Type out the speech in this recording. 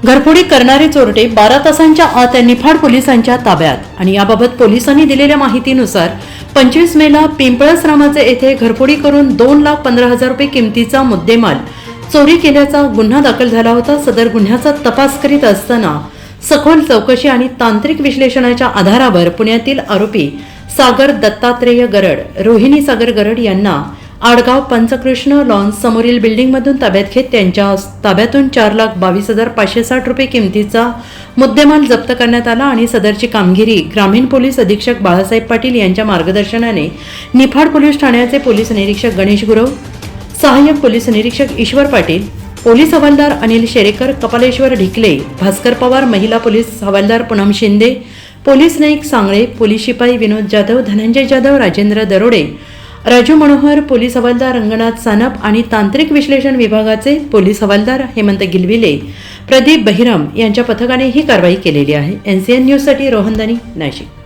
घरफोडी करणारे चोरटे बारा तासांच्या आत निफाड पोलिसांच्या ताब्यात. आणि याबाबत पोलिसांनी दिलेल्या माहितीनुसार पंचवीस मेला पिंपळस रामाचे येथे घरफोडी करून दोन लाख पंधरा हजार रुपये किमतीचा मुद्देमाल चोरी केल्याचा गुन्हा दाखल झाला होता. सदर गुन्ह्याचा तपास करीत असताना सखोल चौकशी आणि तांत्रिक विश्लेषणाच्या आधारावर पुण्यातील आरोपी सागर दत्तात्रेय गरड रोहिणी सागर गरड यांना आडगाव पंचकृष्ण लॉन्स समोरील बिल्डिंगमधून ताब्यात घेत त्यांच्या ताब्यातून चार लाख बावीस हजार पाचशे साठ रुपये किमतीचा मुद्देमाल जप्त करण्यात आला आणि सदरची कामगिरी ग्रामीण पोलीस अधीक्षक बाळासाहेब पाटील यांच्या मार्गदर्शनाने निफाड पोलीस ठाण्याचे पोलीस निरीक्षक गणेश गुरव सहाय्यक पोलीस निरीक्षक ईश्वर पाटील पोलीस हवालदार अनिल शेरेकर कपालेश्वर ढिकले भास्कर पवार महिला पोलीस हवालदार पूनम शिंदे पोलीस नाईक सांगळे पोलीस शिपाई विनोद जाधव धनंजय जाधव राजेंद्र दरोडे राजू मनोहर पोलीस हवालदार रंगनाथ सानप आणि तांत्रिक विश्लेषण विभागाचे पोलीस हवालदार हेमंत गिलविले. प्रदीप बहिरम यांच्या पथकाने ही कारवाई केलेली आहे. एन सी न्यूजसाठी रोहनदानी नाशिक.